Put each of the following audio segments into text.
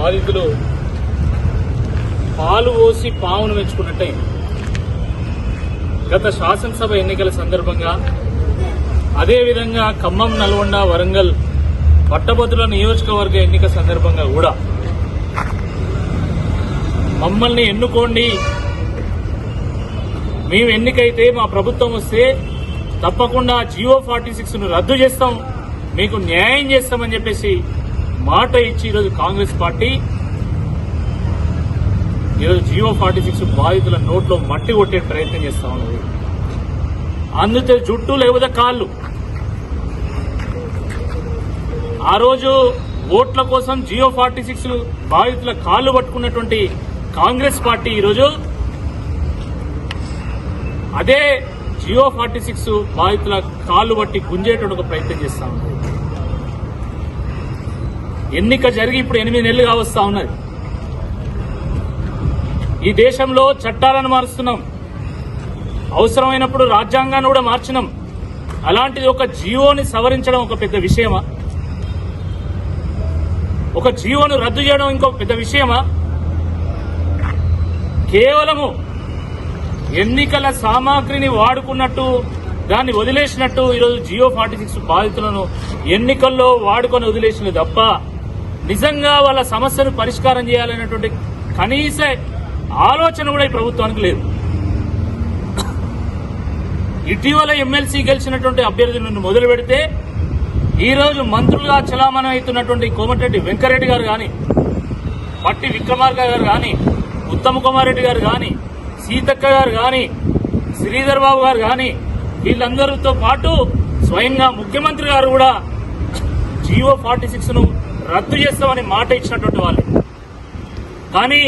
బాధితులు పాలు పోసి పావును మెచ్చుకున్నట్టే గత శాసనసభ ఎన్నికల సందర్భంగా అదేవిధంగా ఖమ్మం నల్గొండ వరంగల్ పట్టభద్రుల నియోజకవర్గ ఎన్నిక సందర్భంగా కూడా మమ్మల్ని ఎన్నుకోండి. మేము ఎన్నికైతే మా ప్రభుత్వం వస్తే తప్పకుండా జియో ఫార్టీ సిక్స్ను రద్దు చేస్తాం. మీకు న్యాయం చేస్తామని చెప్పేసి మాట ఇచ్చి ఈరోజు కాంగ్రెస్ పార్టీ ఈరోజు జియో ఫార్టీ సిక్స్ బాధితుల నోట్లో మట్టి కొట్టే ప్రయత్నం చేస్తా ఉన్నది. అందుతే జుట్టు లేకపోతే కాళ్ళు. ఆ రోజు ఓట్ల కోసం జియో ఫార్టీ సిక్స్ బాధితుల కాళ్ళు పట్టుకున్నటువంటి కాంగ్రెస్ పార్టీ ఈరోజు అదే జియో ఫార్టీ సిక్స్ బాధితుల కాళ్ళు బట్టి గుంజేటువంటి ఒక ప్రయత్నం చేస్తా ఉంది ఎన్నిక జరిగి ఇప్పుడు ఎనిమిది నెలలు కావస్తా ఉన్నది. ఈ దేశంలో చట్టాలను మారుస్తున్నాం. అవసరమైనప్పుడు రాజ్యాంగాన్ని కూడా మార్చినాం. అలాంటిది ఒక జీవోని సవరించడం ఒక పెద్ద విషయమా? ఒక జీవోను రద్దు చేయడం ఇంకొక పెద్ద విషయమా? కేవలము ఎన్నికల సామాగ్రిని వాడుకున్నట్టు దాన్ని వదిలేసినట్టు ఈరోజు జియో ఫార్టీ సిక్స్ బాధితులను ఎన్నికల్లో వాడుకొని వదిలేసినది తప్ప నిజంగా వాళ్ళ సమస్యను పరిష్కారం చేయాలనేటువంటి కనీస ఆలోచన కూడా ఈ ప్రభుత్వానికి లేదు. ఇటీవల ఎమ్మెల్సీ గెలిచినటువంటి అభ్యర్థి నుండి మొదలు పెడితే ఈ రోజు మంత్రులుగా చలామణి అవుతున్నటువంటి కోమటిరెడ్డి వెంకరెడ్డి గారు కానీ పట్టి విక్రమార్క గారు కానీ ఉత్తమ్ కుమార్ రెడ్డి గారు కానీ సీతక్క గారు కానీ శ్రీధర్ బాబు గారు కానీ వీళ్ళందరితో పాటు స్వయంగా ముఖ్యమంత్రి గారు కూడా జియో ఫార్టీ సిక్స్ను రద్దు చేస్తామని మాట ఇచ్చినటువంటి వాళ్ళు. కానీ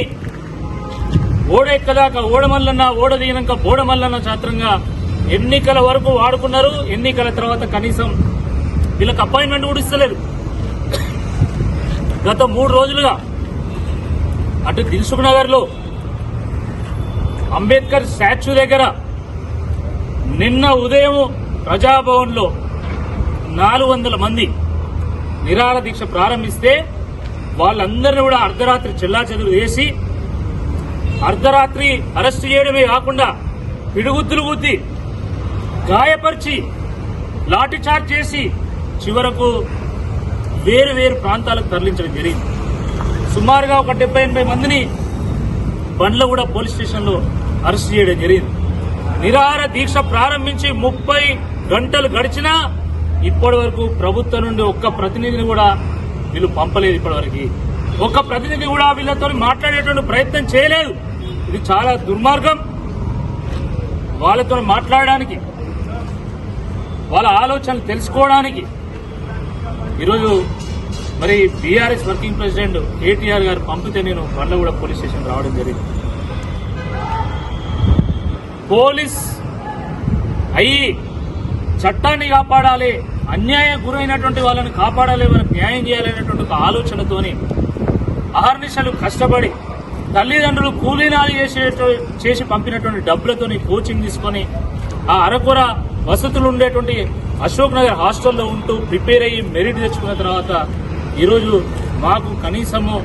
ఓడ ఎక్కదాకా ఓడమల్లన్న ఓడ దిగినాక బోడమల్లన్న చాత్రంగా ఎన్నికల వరకు వాడుకున్నారు ఎన్నికల తర్వాత కనీసం వీళ్ళకి అపాయింట్మెంట్ కూడా ఇస్తలేదు. గత మూడు రోజులుగా అటు దిల్సుఖ్ నగర్లో అంబేద్కర్ స్టాచ్యూ దగ్గర నిన్న ఉదయం ప్రజాభవన్లో నాలుగు వందల మంది నిరాహార దీక్ష ప్రారంభిస్తే వాళ్ళందరినీ కూడా అర్ధరాత్రి చెల్లాచెదురు వేసి అర్ధరాత్రి అరెస్ట్ చేయడమే కాకుండా పిడుగుద్దులు గుద్ది గాయపరిచి లాఠీచార్జ్ చేసి చివరకు వేరు వేరు ప్రాంతాలకు తరలించడం జరిగింది. సుమారుగా ఒక డెబ్బై ఎనభై మందిని బండ్ల కూడా పోలీస్ స్టేషన్లో అరెస్ట్ చేయడం జరిగింది. నిరాహార దీక్ష ప్రారంభించి ముప్పై గంటలు గడిచినా ఇప్పటి వరకు ప్రభుత్వం నుండి ఒక్క ప్రతినిధిని కూడా వీళ్ళు పంపలేదు ఇప్పటివరకు ఒక్క ప్రతినిధి కూడా వీళ్ళతో మాట్లాడేటువంటి ప్రయత్నం చేయలేదు. ఇది చాలా దుర్మార్గం. వాళ్ళతో మాట్లాడడానికి వాళ్ళ ఆలోచనలు తెలుసుకోవడానికి. ఈరోజు మరి బీఆర్ఎస్ వర్కింగ్ ప్రెసిడెంట్ కేటీఆర్ గారు పంపితే నేను బండ్లగూడ పోలీస్ స్టేషన్ రావడం జరిగింది. పోలీస్ అయ్యి చట్టాన్ని కాపాడాలి అన్యాయం గురైనటువంటి వాళ్ళని కాపాడాలి వాళ్ళకి న్యాయం చేయాలనేటువంటి ఒక ఆలోచనతోని అహర్నిశలు కష్టపడి తల్లిదండ్రులు కూలీనాలు చేసే చేసి పంపినటువంటి డబ్బులతోని కోచింగ్ తీసుకొని ఆ అరకొర వసతులు ఉండేటువంటి అశోక్ నగర్ హాస్టల్లో ఉంటూ ప్రిపేర్ అయ్యి మెరిట్ తెచ్చుకున్న తర్వాత ఈరోజు మాకు కనీసము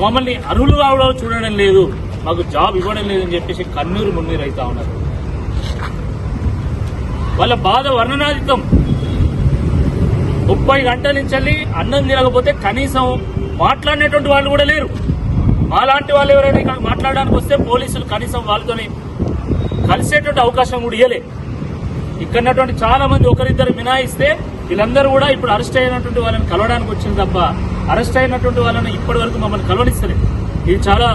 మమ్మల్ని అర్హులు కావడం చూడడం లేదు మాకు జాబ్ ఇవ్వడం లేదని చెప్పేసి కన్నీరు మున్నీరు అవుతా ఉన్నారు. వాళ్ళ బాధ వర్ణనాతీతం. ముప్పై గంటల నుంచి అన్నం తినకపోతే కనీసం మాట్లాడినటువంటి వాళ్ళు కూడా లేరు. మాలాంటి వాళ్ళు ఎవరైనా ఇక్కడ మాట్లాడడానికి వస్తే పోలీసులు కనీసం వాళ్ళతోని కలిసేటువంటి అవకాశం కూడా ఇవ్వలే ఇక్కడన్నటువంటి చాలా మంది ఒకరిద్దరు మినాయిస్తే వీళ్ళందరూ కూడా ఇప్పుడు అరెస్ట్ అయినటువంటి వాళ్ళని కలవడానికి వచ్చింది తప్ప అరెస్ట్ అయినటువంటి వాళ్ళని ఇప్పటి వరకు మమ్మల్ని కలవనిస్తలేదు. ఇది చాలా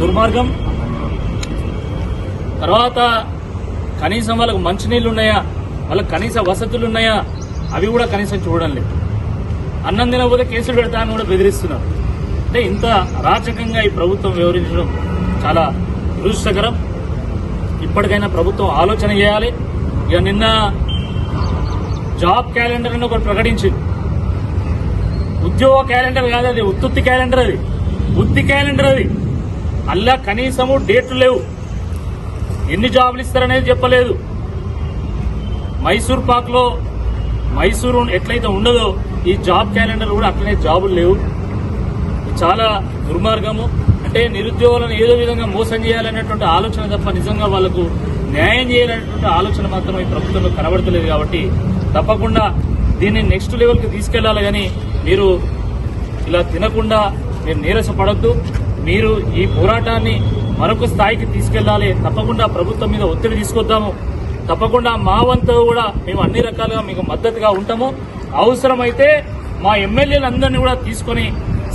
దుర్మార్గం. తర్వాత కనీసం వాళ్ళకు మంచినీళ్ళు ఉన్నాయా వాళ్ళకి కనీస వసతులు ఉన్నాయా అవి కూడా కనీసం చూడడం లేదు. అన్నం తినకపోతే కేసులు పెడతా అని కూడా బెదిరిస్తున్నారు. అంటే ఇంత అరాచకంగా ఈ ప్రభుత్వం వ్యవహరించడం చాలా దురుష్టకరం ఇప్పటికైనా ప్రభుత్వం ఆలోచన చేయాలి. ఇక నిన్న జాబ్ క్యాలెండర్ అని ఒకటి ప్రకటించింది. ఉద్యోగ క్యాలెండర్ కాదు అది ఉత్తుత్తి క్యాలెండర్ అది. బుద్ధి క్యాలెండర్ అది. అల్లా కనీసము డేట్లు లేవు. ఎన్ని జాబులు ఇస్తారనేది చెప్పలేదు. మైసూర్ పాక్లో మైసూరు ఎట్లయితే ఉండదో ఈ జాబ్ క్యాలెండర్ కూడా అట్లనే జాబులు లేవు. చాలా దుర్మార్గము. అంటే నిరుద్యోగులను ఏదో విధంగా మోసం చేయాలనేటువంటి ఆలోచన తప్ప నిజంగా వాళ్ళకు న్యాయం చేయాలనేటువంటి ఆలోచన మాత్రం ఈ ప్రభుత్వంలో కనబడతలేదు కాబట్టి తప్పకుండా దీన్ని నెక్స్ట్ లెవెల్కి తీసుకెళ్ళాలి కానీ మీరు ఇలా తినకుండా మీరు నీరసపడద్దు. మీరు ఈ పోరాటాన్ని మరొక స్థాయికి తీసుకెళ్ళాలి. తప్పకుండా ప్రభుత్వం మీద ఒత్తిడి తీసుకొద్దాము. తప్పకుండా మా వంతు కూడా మేము అన్ని రకాలుగా మీకు మద్దతుగా ఉంటాము. అవసరమైతే మా ఎమ్మెల్యేలందరినీ కూడా తీసుకొని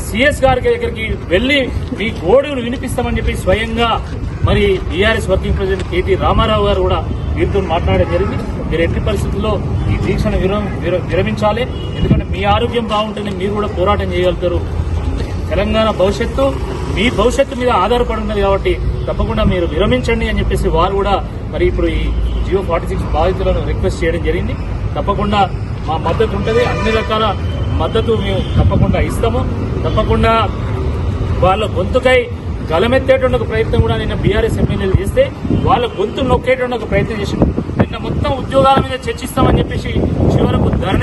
సిఎస్ గారి దగ్గరికి వెళ్ళి మీ గోడును వినిపిస్తామని చెప్పి స్వయంగా మరి BRS working president KT Ramarao గారు కూడా వీరితో మాట్లాడడం జరిగింది. మీరు ఎట్టి పరిస్థితుల్లో ఈ దీక్షను విర- విరమించాలి. ఎందుకంటే మీ ఆరోగ్యం బాగుంటేనే మీరు కూడా పోరాటం చేయగలుగుతారు. తెలంగాణ భవిష్యత్తు మీ భవిష్యత్తు మీద ఆధారపడి ఉన్నది కాబట్టి తప్పకుండా మీరు విరమించండి అని చెప్పేసి వారు కూడా మరి ఇప్పుడు ఈ జియో ఫార్టీ సిక్స్ బాధితులను రిక్వెస్ట్ చేయడం జరిగింది. తప్పకుండా మా మద్దతు ఉంటుంది. అన్ని రకాల మద్దతు మేము తప్పకుండా ఇస్తాము. తప్పకుండా వాళ్ళ గొంతుకై గలమెత్తేటువంటి ప్రయత్నం కూడా నిన్న బీఆర్ఎస్ ఎమ్మెల్యేలు చేస్తే వాళ్ళ గొంతు నొక్కేటువంటి ప్రయత్నం చేసింది. నిన్న మొత్తం ఉద్యోగాల మీద చర్చిస్తామని చెప్పేసి చివరకు ధరణిని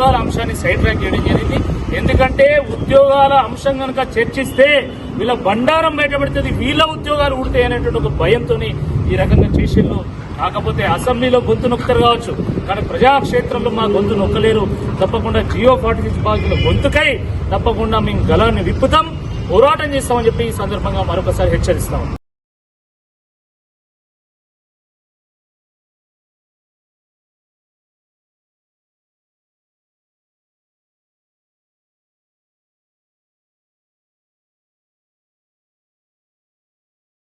ఉద్యోగాల అంశాన్ని సైడ్ ట్రాక్ చేయడం జరిగింది. ఎందుకంటే ఉద్యోగాల అంశం కనుక చర్చిస్తే వీళ్ళ బండారం బయటపడుతుంది. వీళ్ళ ఉద్యోగాలు ఉడతాయి అనేటువంటి ఒక భయంతో ఈ రకంగా చేసిండ్రు. కాకపోతే అసెంబ్లీలో గొంతు నొక్కుతారు కావచ్చు. కానీ ప్రజాక్షేత్రంలో మా గొంతు నొక్కలేరు. తప్పకుండా జియో ఫార్టీ సిక్స్ బాధ్యుల గొంతుకై తప్పకుండా మేము గలాన్ని విప్పుతాం. పోరాటం చేస్తామని చెప్పి ఈ సందర్భంగా మరొకసారి హెచ్చరిస్తాం.